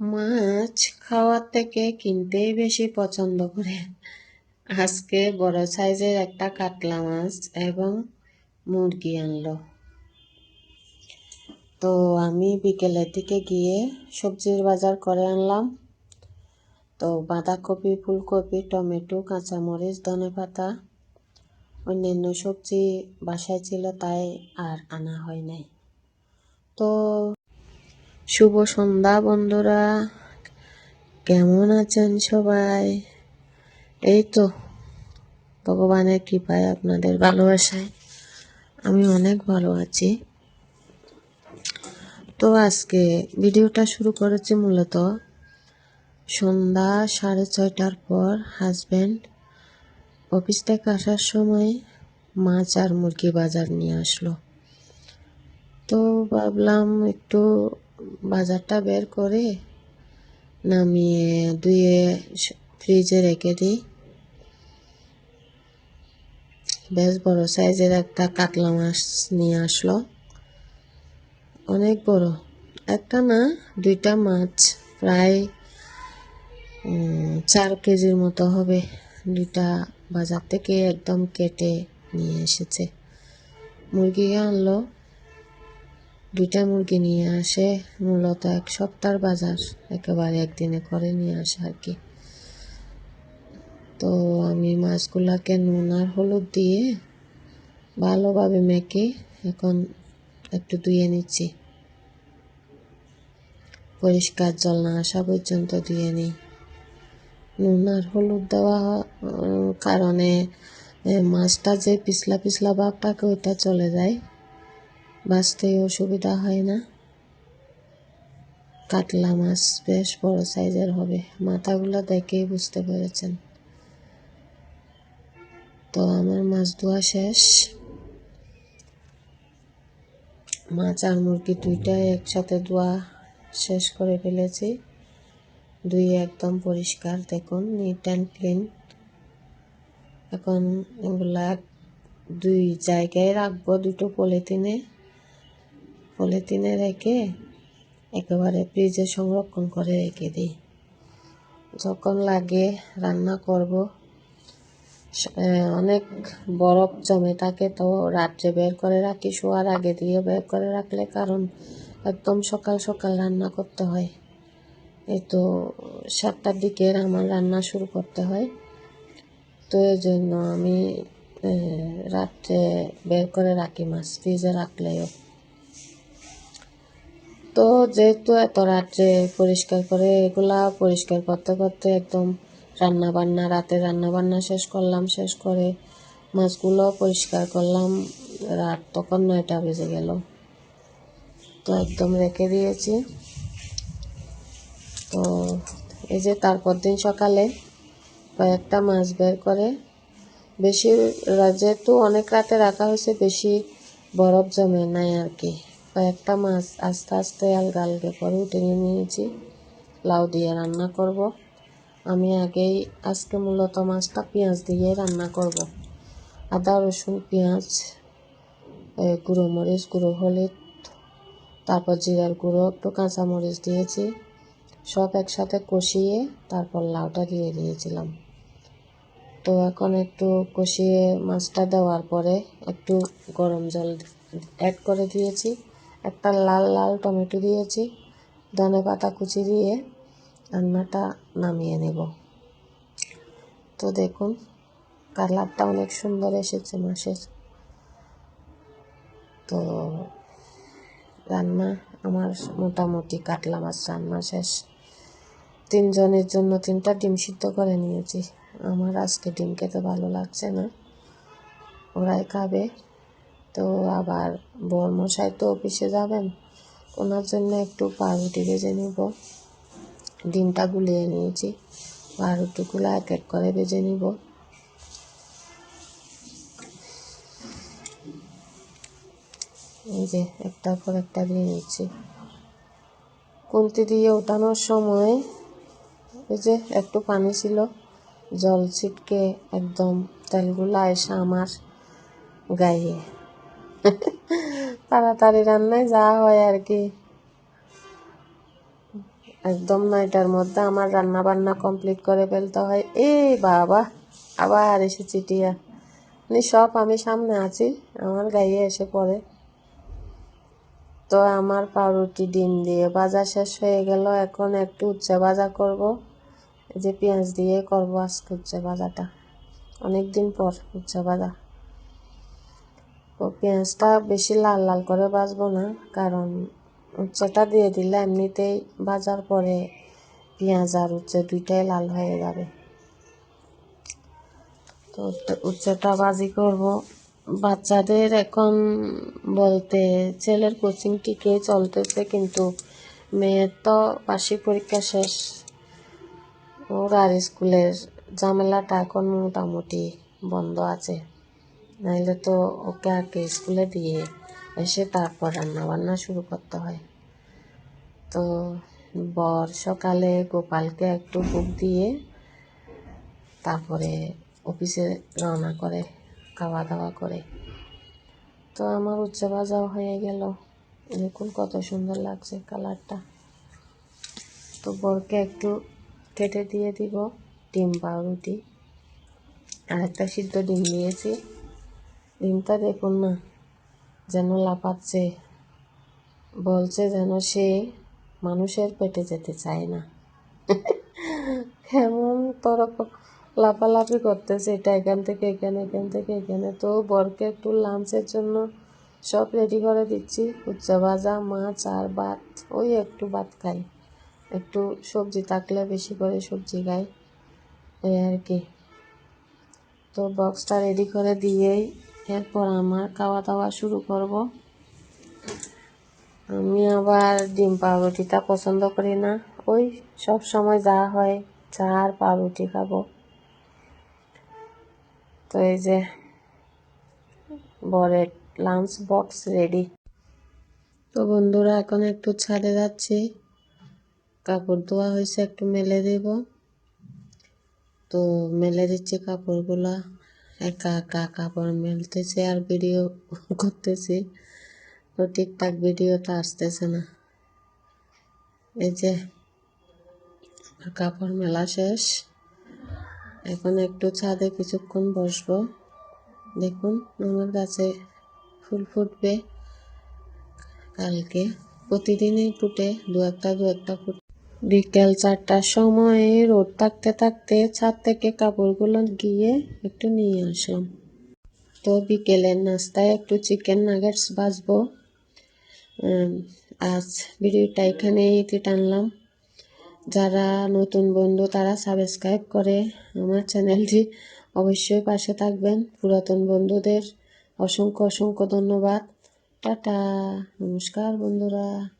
মাছ খাওয়ার থেকে কিনতেই বেশি পছন্দ করে। আজকে বড় সাইজের একটা কাতলা মাছ এবং মুরগি আনলো। তো আমি বিকেলের দিকে গিয়ে সবজির বাজার করে আনলাম। তো বাঁধাকপি, ফুলকপি, টমেটো, কাঁচামরিচ, ধনে পাতা, অন্যান্য সবজি বাসায় ছিল তাই আর আনা হয় নাই। তো শুভ সন্ধ্যা, বন্ধুরা। কেমন আছেন সবাই? এই তো, ভগবানের কৃপায় আপনাদের ভালোবাসায়। আমি অনেক ভালো আছি। তো আজকে ভিডিওটা শুরু করেছি মূলত সন্ধ্যা সাড়ে ছয়টার পর হাজব্যান্ড অফিস থেকে আসার সময় মাছ আর মুরগি বাজার নিয়ে আসলো। তো ভাবলাম একটু বাজারটা বের করে নামিয়ে ধুয়ে ফ্রিজে রেখে দিই। বেশ বড় সাইজের একটা কাতলা মাছ নিয়ে আসলো। অনেক বড়। একটা না, দুইটা মাছ, প্রায় চার কেজির মতো হবে। দুইটা বাজার থেকে একদম কেটে নিয়ে এসেছে। মুরগি আনলো। দুইটা মুরগি নিয়ে আসে, মূলত এক সপ্তাহ বাজার। একেবারে একদিনে করে নিয়ে আসে আর কি। তো আমি মাছগুলাকে নুন আর হলুদ দিয়ে ভালোভাবে মেখে এখন একটু ধুয়ে নিচ্ছি। পরিষ্কার জল না আসা পর্যন্ত ধুয়ে নিই। নুন আর হলুদ দেওয়া কারণে মাছটা যে পিছলা পিছলা ভাবটাকে ওইটা চলে যায়। বাঁচতেই অসুবিধা হয় না। কাতলা মাছ বেশ বড় সাইজের হবে, মাথাগুলো দেখেই বুঝতে পেরেছেন। তো আমার মাছ ধোয়া শেষ। মাছ আর মুরগি দুইটাই একসাথে ধোয়া শেষ করে ফেলেছি। দুই একদম পরিষ্কার, দেখুন নিট অ্যান্ড ক্লিন এখন এগুলা দুই জায়গায় রাখব দুটো পলিথিনে। পলিথিনে রেখে একেবারে ফ্রিজে সংরক্ষণ করে রেখে দিই। যখন লাগে রান্না করব। অনেক বরফ জমে থাকে তো রাত্রে বের করে রাখি, শোয়ার আগে দিয়ে বের করে রাখলে কারণ একদম সকাল সকাল রান্না করতে হয়। এই তো সাতটার দিকে আমার রান্না শুরু করতে হয়। তো এই জন্য আমি রাত্রে বের করে রাখি মাছ, ফ্রিজে রাখলেও। তো যেহেতু এত রাত্রে পরিষ্কার করে এগুলা পরিষ্কার করতে করতে একদম রান্না বান্না রাতে রান্না বান্না শেষ করলাম, শেষ করে মাছগুলো পরিষ্কার করলাম। রাত তখন নয়টা বেজে গেল। তো একদম রেখে দিয়েছি। তো এই যে তারপর দিন সকালে কয়েকটা মাছ বের করে, বেশি, যেহেতু অনেক রাতে রাখা হয়েছে, বেশি বরফ জমে নাই আর কি। কয়েকটা মাছ আস্তে আস্তে আলগা আলগে করে উঠে নিয়েছি। লাউ দিয়ে রান্না করব। আমি আগেই আজকে মূলত মাছটা পেঁয়াজ দিয়ে রান্না করব। আদা, রসুন, পেঁয়াজ গুঁড়ো মরিচ, গুঁড়ো হলুদ, তারপর জিরার গুঁড়ো, একটু কাঁচামরিচ দিয়েছি। সব একসাথে কষিয়ে তারপর লাউটা দিয়ে দিয়েছিলাম। তো এখন একটু কষিয়ে মাছটা দেওয়ার পরে একটু গরম জল অ্যাড করে দিয়েছি। একটা লাল লাল টমেটো দিয়েছি, ধনে পাতা কুচি দিয়ে রান্নাটা নামিয়ে নেব। তো দেখুন, কালারটা অনেক সুন্দর এসেছে মাছের তো রান্না আমার মোটামুটি কাতলা মাছ রান্না শেষ। তিনজনের জন্য তিনটা ডিম সিদ্ধ করে নিয়েছি। আমার আজকে ডিম খেতে ভালো লাগছে না। ওরাই খাবে। তো আবার বরমশাই তো অফিসে যাবেন, ওনার জন্য একটু পাউরুটি ভেজে নিব। ডিমটা গুলিয়ে নিয়েছি, পাউরুটিগুলো এক এক করে ভেজে নিব। এই যে একটার পর একটা দিয়ে নিচ্ছি। কুন্তি দিয়ে ওঠানোর সময় এই যে একটু পানি ছিল, জল ছিটকে একদম তেলগুলো এসে আমার গায়ে। তাড়াতাড়ি রান্নায় যা হয় আর কি। একদম নয়টার মধ্যে আমার রান্না বান্না কমপ্লিট করে ফেলতে হয়। এই বাবা, আবার এসে চিটিয়া মানে সব আমি সামনে আছি, আমার গায়ে এসে পড়ে। তো আমার পাউরুটি ডিম দিয়ে ভাজা শেষ হয়ে গেল। এখন একটু উচ্চে ভাজা করব। যে পেঁয়াজ দিয়ে করব আজকে উচ্চে ভাজাটা। অনেক দিন পর উচ্চে তো পেঁয়াজটা বেশি লাল লাল করে ভাজবো না, কারণ উচ্চটা দিয়ে দিলে এমনিতেই ভাজার পরে পেঁয়াজ আর উচ্ছে দুইটাই লাল হয়ে যাবে। তো উচ্চটা ভাজি করব। বাচ্চাদের এখন বলতে ছেলের কোচিং ঠিকই চলতেছে, কিন্তু মেয়ের তো বার্ষিক পরীক্ষা শেষ। ওর আর স্কুলের ঝামেলাটা এখন মোটামুটি বন্ধ আছে। নাইলে তো ওকে আগে স্কুলে দিয়ে এসে তারপর রান্না বান্না শুরু করতে হয়। তো বর সকালে গোপালকে একটু বুক দিয়ে তারপরে অফিসে রওনা করে খাওয়া দাওয়া করে। তো আমার উচ্চ ভাজাও হয়ে গেল। দেখুন কত সুন্দর লাগছে কালারটা। তো বরকে একটু কেটে দিয়ে দিব, ডিম পাউরুটি। আর একটা সিদ্ধ ডিম দিয়েছি ডিমটা দেখুন না যেন লাফাচ্ছে বলছে যেন সে মানুষের পেটে যেতে চায় না। কেমন তরক লাফালাফি করতেছে এটা এখান থেকে, এখানে, এখান থেকে, এখানে। তো বরকে একটু লাঞ্চের জন্য সব রেডি করে দিচ্ছি। উচ্চা ভাজা, মাছ আর ভাত, ওই একটু ভাত খাই। একটু সবজি থাকলে বেশি করে সবজি খাই। এই আর কি। তো বক্সটা রেডি করে দিয়েই এরপর আমার খাওয়া দাওয়া শুরু করব। আমি আবার ডিম পাউরুটিটা পছন্দ করি না। ওই সব সময় যা হয় চা আর পাউরুটি খাব। তো এই যে বরের লাঞ্চ বক্স রেডি তো বন্ধুরা, এখন একটু ছাদে যাচ্ছি। কাপড় ধোয়া হয়েছে, একটু মেলে দেব। তো মেলে দিচ্ছি কাপড়গুলা। একা একা কাপড় মেলতেছে আর ভিডিও করতেছি। তো ঠিকঠাক ভিডিওটা আসতেছে না। এই যে কাপড় মেলা শেষ। এখন একটু ছাদে কিছুক্ষণ বসবো। দেখুন, আমার গাছে ফুল ফুটবে কালকে। প্রতিদিনই ফুটে, দু একটা দু একটা ফুট। বিকেল চারটার সময় রোদ থাকতে থাকতে ছাদ থেকে কাপড়গুলো গিয়ে একটু নিয়ে আসলাম। তো বিকেলের নাস্তায় একটু চিকেন নাগেটস বাজবো আজ ভিডিওটা এখানেই এটি টানলাম। যারা নতুন বন্ধু তারা সাবস্ক্রাইব করে আমার চ্যানেলটি অবশ্যই পাশে থাকবেন। পুরাতন বন্ধুদের অসংখ্য অসংখ্য ধন্যবাদ। টাটা, নমস্কার বন্ধুরা।